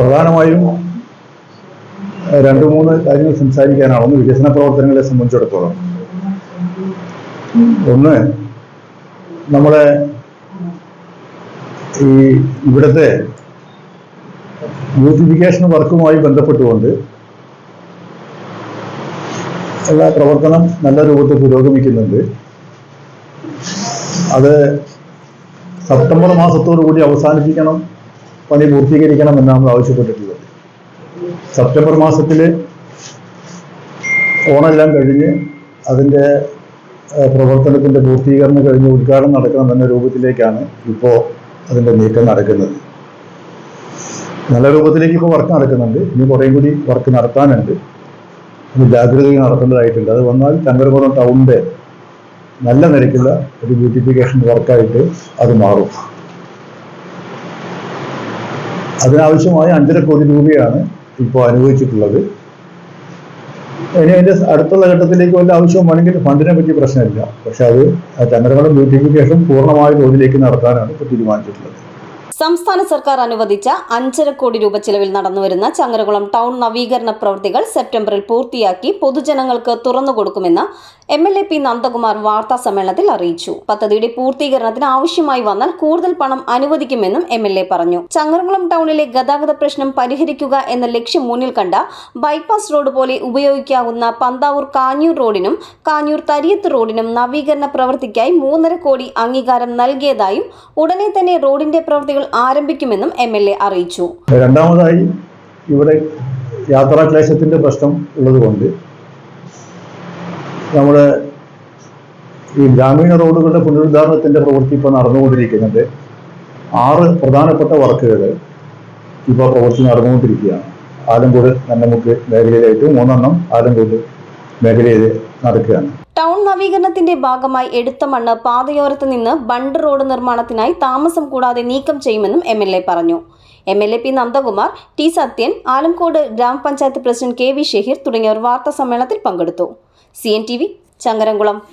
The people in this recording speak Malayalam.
പ്രധാനമായും രണ്ടു മൂന്ന് കാര്യങ്ങൾ സംസാരിക്കാനാണ് ഒന്ന് വികസന പ്രവർത്തനങ്ങളെ സംബന്ധിച്ചിടത്തോളം. ഒന്ന് നമ്മളെ ഈ ഇവിടുത്തെ ബ്യൂട്ടിഫിക്കേഷൻ വർക്കുമായി ബന്ധപ്പെട്ടുകൊണ്ട് എല്ലാ പ്രവർത്തനം നല്ല രൂപത്തിൽ പുരോഗമിക്കുന്നുണ്ട്. അത് സെപ്റ്റംബർ മാസത്തോടു കൂടി അവസാനിപ്പിക്കണം. പണി പൂർത്തീകരിക്കണം എന്നാണ് ആവശ്യപ്പെട്ടിട്ടുള്ളത്. സെപ്റ്റംബർ മാസത്തിൽ ഓണെല്ലാം കഴിഞ്ഞ് അതിന്റെ പ്രവർത്തനത്തിന്റെ പൂർത്തീകരണം കഴിഞ്ഞ് ഉദ്ഘാടനം നടക്കണം എന്ന രൂപത്തിലേക്കാണ് ഇപ്പോൾ അതിന്റെ നീക്കം നടക്കുന്നത്. നല്ല രൂപത്തിലേക്ക് ഇപ്പോൾ വർക്ക് നടക്കുന്നുണ്ട്. ഇനി കുറേയും കൂടി വർക്ക് നടത്താനുണ്ട്. ജാഗ്രതയിൽ നടത്തേണ്ടതായിട്ടുണ്ട്. അത് വന്നാൽ ചങ്കരപുറം ടൗണിന്റെ നല്ല നിരക്കുള്ള ഒരു ബ്യൂട്ടിഫിക്കേഷൻ വർക്കായിട്ട് അത് മാറും. അതിനാവശ്യമായ അഞ്ചര കോടി രൂപയാണ് ഇപ്പോൾ അനുവദിച്ചിട്ടുള്ളത്. ഇനി അതിന്റെ അടുത്തുള്ള ഘട്ടത്തിലേക്ക് വല്ല ആവശ്യമാണെങ്കിൽ ഫണ്ടിനെ പറ്റി പ്രശ്നമില്ല. പക്ഷെ അത് ചന്ദ്രകുളം ബ്യൂട്ടിഫിക്കേഷൻ പൂർണമായ തോതിലേക്ക് നടത്താനാണ് ഇപ്പോൾ തീരുമാനിച്ചിട്ടുള്ളത്. സംസ്ഥാന സർക്കാർ അനുവദിച്ച അഞ്ചര കോടി രൂപ ചിലവിൽ നടന്നുവരുന്ന ചങ്ങരകുളം ടൗൺ നവീകരണ പ്രവൃത്തികൾ സെപ്റ്റംബറിൽ പൂർത്തിയാക്കി പൊതുജനങ്ങൾക്ക് തുറന്നുകൊടുക്കുമെന്ന് M L A P Nandakumar വാർത്താ സമ്മേളനത്തിൽ അറിയിച്ചു. പദ്ധതിയുടെ പൂർത്തീകരണത്തിന് ആവശ്യമായി വന്നാൽ കൂടുതൽ പണം അനുവദിക്കുമെന്നും എം എൽ എ പറഞ്ഞു. ചങ്ങരകുളം ടൗണിലെ ഗതാഗത പ്രശ്നം പരിഹരിക്കുക എന്ന ലക്ഷ്യം മുന്നിൽ കണ്ട ബൈപ്പാസ് റോഡ് പോലെ ഉപയോഗിക്കാവുന്ന പന്താവൂർ കാഞ്ഞൂർ റോഡിനും കാഞ്ഞൂർ തരിയത്ത് റോഡിനും നവീകരണ പ്രവൃത്തിക്കായി മൂന്നര കോടി അംഗീകാരം നൽകിയതായും ഉടനെ തന്നെ റോഡിന്റെ പ്രവൃത്തികൾ ആരംഭിക്കുമെന്നും എം എൽ എ അറിയിച്ചു. രണ്ടാമതായി ഇവിടെ യാത്രാക്ലേശത്തിന്റെ പ്രശ്നം ഉള്ളതുകൊണ്ട് നമ്മുടെ ഈ ഗ്രാമീണ റോഡുകളുടെ പുനരുദ്ധാരണത്തിന്റെ പ്രവൃത്തി ഇപ്പോൾ നടന്നുകൊണ്ടിരിക്കുന്നുണ്ട് ആറ് പ്രധാനപ്പെട്ട വർക്കുകൾ ഇപ്പോൾ പ്രവൃത്തി നടന്നുകൊണ്ടിരിക്കുകയാണ്. ആലംകൂട് നന്നമുക്ക് മേഖലയിലായിട്ട് മൂന്നെണ്ണം ആലങ്കോട് മേഖലയിൽ നടക്കുകയാണ്. ടൗൺ നവീകരണത്തിന്റെ ഭാഗമായി എടുത്ത മണ്ണ് പാതയോരത്ത് നിന്ന് ബണ്ട് റോഡ് നിർമ്മാണത്തിനായി താമസം കൂടാതെ നീക്കം ചെയ്യുമെന്നും എം എൽ എ പറഞ്ഞു. M L A P Nandakumar T Sathyan Alamcode ഗ്രാമപഞ്ചായത്ത് പ്രസിഡന്റ് കെ വി ഷെഹീർ തുടങ്ങിയവർ വാർത്താ സമ്മേളനത്തിൽ പങ്കെടുത്തു. C N T V Changaramkulam.